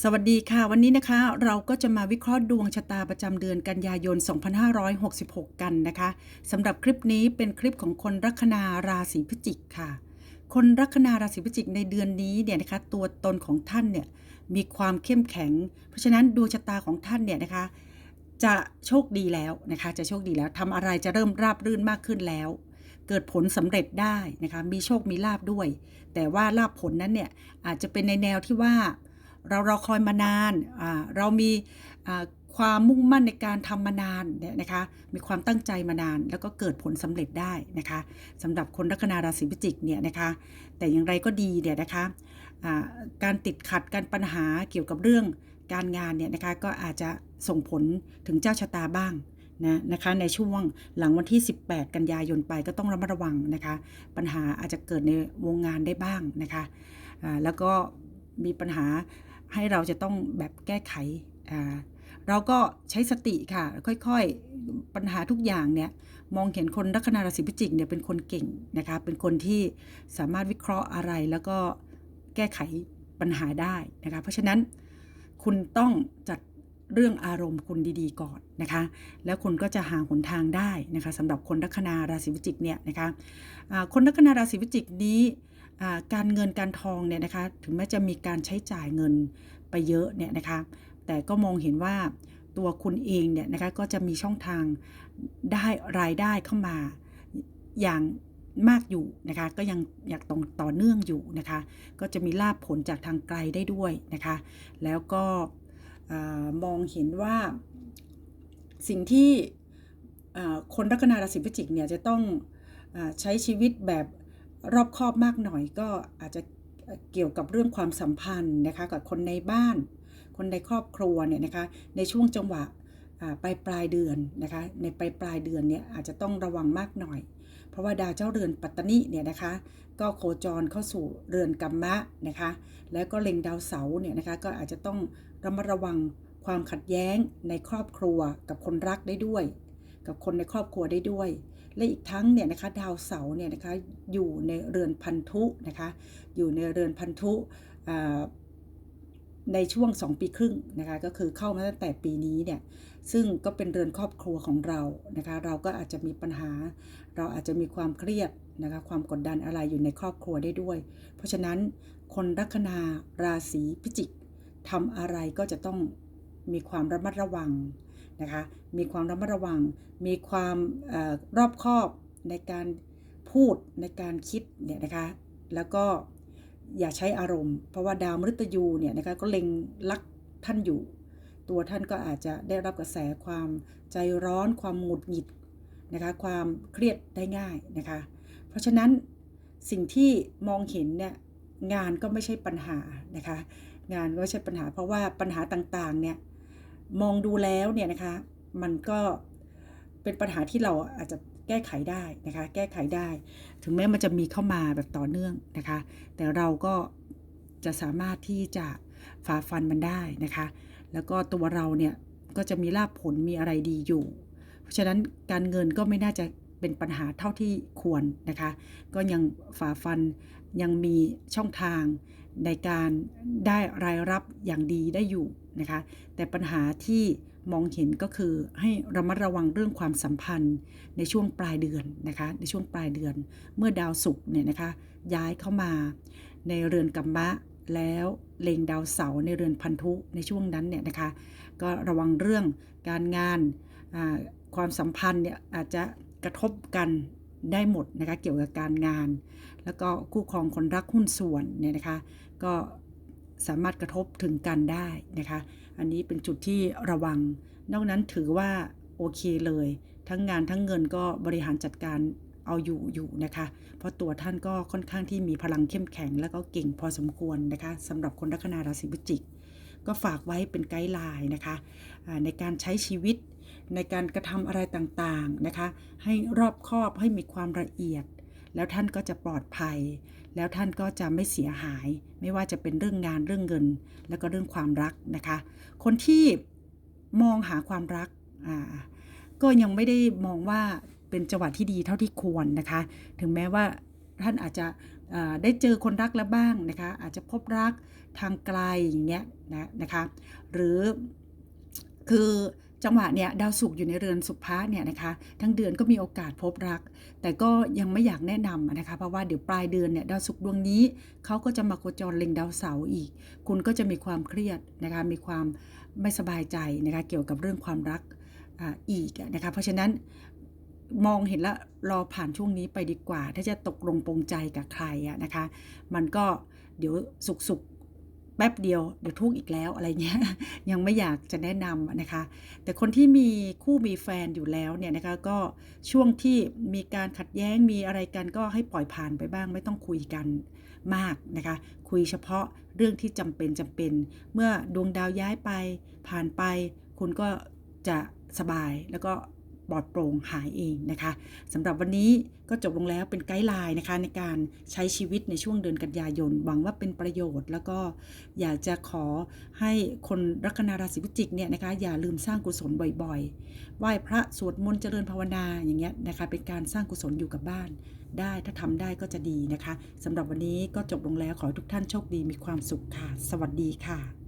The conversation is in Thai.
สวัสดีค่ะ วันนี้นะคะเราก็จะมาวิเคราะห์ดวงชะตาประจำเดือนกันยายน 2566 กันนะคะสำหรับคลิปนี้เป็นคลิปของคนลัคนาราศีพิจิกค่ะ คนลัคนาราศีพิจิกในเดือนนี้เนี่ยนะคะตัวตนของท่านเนี่ยมีความเข้มแข็ง เพราะฉะนั้นดวงชะตาของท่านเนี่ยนะคะจะโชคดีแล้วนะคะจะโชคดีแล้วทำอะไรจะเริ่มราบรื่นมากขึ้นแล้วเกิดผลสำเร็จได้นะคะ มีโชคมีลาบด้วย แต่ว่าลาบผลนั้นเนี่ยอาจจะเป็นในแนวที่ว่า เราเราคอยมานานเรามีความมุ่งมั่นในการทำมานานเนี่ยนะคะ มีความตั้งใจมานาน แล้วก็เกิดผลสำเร็จได้นะคะสำหรับคนลัคนาราศีพิจิกเนี่ยนะคะ แต่อย่างไรก็ดีเนี่ยนะคะอ่าการติดขัดการปัญหาเกี่ยวกับเรื่องการงานเนี่ยนะคะก็อาจจะส่งผลถึงเจ้าชะตาบ้างนะนะคะในช่วงหลังวันที่ 18 กันยายนไปก็ต้องระมัดระวังนะคะ ปัญหาอาจจะเกิดในวงงานได้บ้างนะคะอ่าแล้วก็มีปัญหา ให้เราจะต้องแบบแก้ไขอ่าเราก็ใช้สติค่ะ ค่อยๆปัญหาทุกอย่างเนี่ยมองเห็นคนลัคนาราศีพิจิกเนี่ยเป็นคนเก่งนะคะเป็นคนที่สามารถวิเคราะห์อะไรแล้วก็แก้ไขปัญหาได้นะคะเพราะฉะนั้นคุณต้องจัดเรื่องอารมณ์คุณดีๆก่อนนะคะ แล้วคุณก็จะหาหนทางได้นะคะสำหรับคนลัคนาราศีพิจิกเนี่ยนะคะอ่าคนลัคนาราศีพิจิกนี้ การเงินการทองเนี่ยนะคะถึงแม้จะมีการใช้จ่ายเงินไปเยอะเนี่ยนะคะแต่ก็มองเห็นว่าตัวคุณเองเนี่ยนะคะก็จะมีช่องทางได้รายได้เข้ามาอย่างมากอยู่นะคะก็ยังอยากตรงต่อเนื่องอยู่นะคะก็จะมีลาบผลจากทางไกลได้ด้วยนะคะแล้วก็มองเห็นว่าสิ่งที่คนลัคนาราศีพิจิกเนี่ยจะต้องอใช้ชีวิตแบบ รอบคอบมากหน่อยก็อาจจะเกี่ยวกับเรื่องความสัมพันธ์นะคะกับคนในบ้าน คนในครอบครัวเนี่ยนะคะในช่วงจังหวะปลายปลายเดือนนะคะในปลายปลายเดือนเนี่ยอาจจะต้องระวังมากหน่อย เพราะว่าดาวเจ้าเรือนปัตตนิเนี่ยนะคะก็โคจรเข้าสู่เรือนกัมมะนะคะแล้วก็เล็งดาวเสาเนี่ยนะคะก็อาจจะต้องระมัดระวังความขัดแย้งในครอบครัวกับคนรักได้ด้วย กับคนในครอบครัวได้ด้วย และอีกทั้งเนี่ยนะคะดาวเสาร์เนี่ยนะคะอยู่ในเรือนพันธุนะคะอยู่ในเรือนพันธุในช่วง 2 ปีครึ่งนะคะก็คือเข้ามาตั้งแต่ปีนี้เนี่ยซึ่งก็เป็นเรือนครอบครัวของเรานะคะเราก็อาจจะมีปัญหา เราอาจจะมีความเครียดนะคะความกดดันอะไรอยู่ในครอบครัวได้ด้วย เพราะฉะนั้นคนลัคนาราศีพิจิกทำอะไรก็จะต้องมีความระมัดระวัง นะคะ มีความระมัดระวัง มีความออรอบคอบในการพูดในการคิดเนี่ยนะคะ แล้วก็อย่าใช้อารมณ์ เพราะว่าดาวมฤตยูเนี่ยนะคะก็เล็งลักท่านอยู่ ตัวท่านก็อาจจะได้รับกระแสความใจร้อน ความหงุดหงิดนะคะ ความเครียดได้ง่ายนะคะ เพราะฉะนั้นสิ่งที่มองเห็นเนี่ยงานก็ไม่ใช่ปัญหานะคะ งานก็ไม่ใช่ปัญหา เพราะว่าปัญหาต่างๆเนี่ย มองดูแล้วเนี่ยนะคะ มันก็เป็นปัญหาที่เราอาจจะแก้ไขได้นะคะ แก้ไขได้ ถึงแม้มันจะมีเข้ามาแบบต่อเนื่องนะคะ แต่เราก็จะสามารถที่จะฝ่าฟันมันได้นะคะ แล้วก็ตัวเราเนี่ยก็จะมีลาภผลมีอะไรดีอยู่ เพราะฉะนั้นการเงินก็ไม่น่าจะ เป็นปัญหาเท่าที่ควรนะคะ ก็ยังฝ่าฟันยังมีช่องทางในการได้รายรับอย่างดีได้อยู่นะคะ แต่ปัญหาที่มองเห็นก็คือให้ระมัดระวังเรื่องความสัมพันธ์ในช่วงปลายเดือนนะคะ ในช่วงปลายเดือนเมื่อดาวศุกร์เนี่ยนะคะ ย้ายเข้ามาในเรือนกัมมะแล้วเลงดาวเสาร์ในเรือนพันธุในช่วงนั้นเนี่ยนะคะ ก็ระวังเรื่องการงานความสัมพันธ์เนี่ยอาจจะ กระทบกันได้หมดนะคะเกี่ยวกับการงาน แล้วก็คู่ครองคนรักหุ้นส่วนเนี่ยนะคะก็สามารถกระทบถึงกันได้นะคะ อันนี้เป็นจุดที่ระวัง นอกนั้นถือว่าโอเคเลย ทั้งงานทั้งเงินก็บริหารจัดการ เอาอยู่อยู่นะคะ เพราะตัวท่านก็ค่อนข้างที่มีพลังเข้มแข็ง แล้วก็เก่งพอสมควรนะคะสำหรับคนลัคนาราศีพฤศจิก ก็ฝากไว้เป็นไกด์ไลน์นะคะในการใช้ชีวิตในการกระทำอะไรต่างๆนะคะ ให้รอบคอบให้มีความละเอียด แล้วท่านก็จะปลอดภัย แล้วท่านก็จะไม่เสียหาย ไม่ว่าจะเป็นเรื่องงานเรื่องเงิน แล้วก็เรื่องความรักนะคะ คนที่มองหาความรักก็ยังไม่ได้มองว่า เป็นจังหวะที่ดีเท่าที่ควรนะคะ ถึงแม้ว่าท่านอาจจะได้เจอคนรักแล้วบ้างนะคะ อาจจะพบรักทางไกลอย่างเงี้ยนะนะคะ หรือคือจังหวะเนี่ยดาวศุกร์อยู่ในเรือนสุภะเนี่ยนะคะ ทั้งเดือนก็มีโอกาสพบรัก แต่ก็ยังไม่อยากแนะนำนะคะ เพราะว่าเดี๋ยวปลายเดือนเนี่ยดาวศุกร์ดวงนี้เขาก็จะมาโคจรเล็งดาวเสาร์อีก คุณก็จะมีความเครียดนะคะ มีความไม่สบายใจนะคะ เกี่ยวกับเรื่องความรักอ,อีกนะคะ เพราะฉะนั้น มองเห็นแล้วรอผ่านช่วงนี้ไปดีกว่า ถ้าจะตกลงปรงใจกับใครอะนะคะ มันก็เดี๋ยวสุกสุกๆแป๊บเดียวเดี๋ยวทุกข์อีกแล้วอะไรเงี้ยยังไม่อยากจะแนะนำนะคะ แต่คนที่มีคู่มีแฟนอยู่แล้วเนี่ยนะคะก็ช่วงที่มีการขัดแย้งมีอะไรกันก็ให้ปล่อยผ่านไปบ้าง ไม่ต้องคุยกันมากนะคะ คุยเฉพาะเรื่องที่จำเป็นจำเป็น เมื่อดวงดาวย้ายไปผ่านไป คุณก็จะสบายแล้วก็ ปลอดโปร่งหายเองนะคะสำหรับวันนี้ก็จบลงแล้วเป็นไกด์ไลน์นะคะ ในการใช้ชีวิตในช่วงเดือนกันยายน หวังว่าเป็นประโยชน์ แล้วก็อยากจะขอให้คนลัคนาราศีพิจิกเนี่ยนะคะอย่าลืมสร้างกุศลบ่อยๆ ไหว้พระสวดมนต์เจริญภาวนาอย่างเงี้ยนะคะเป็นการสร้างกุศลอยู่กับบ้านได้ถ้าทำได้ก็จะดีนะคะสำหรับวันนี้ก็จบลงแล้วขอทุกท่านโชคดีมีความสุขค่ะ สวัสดีค่ะ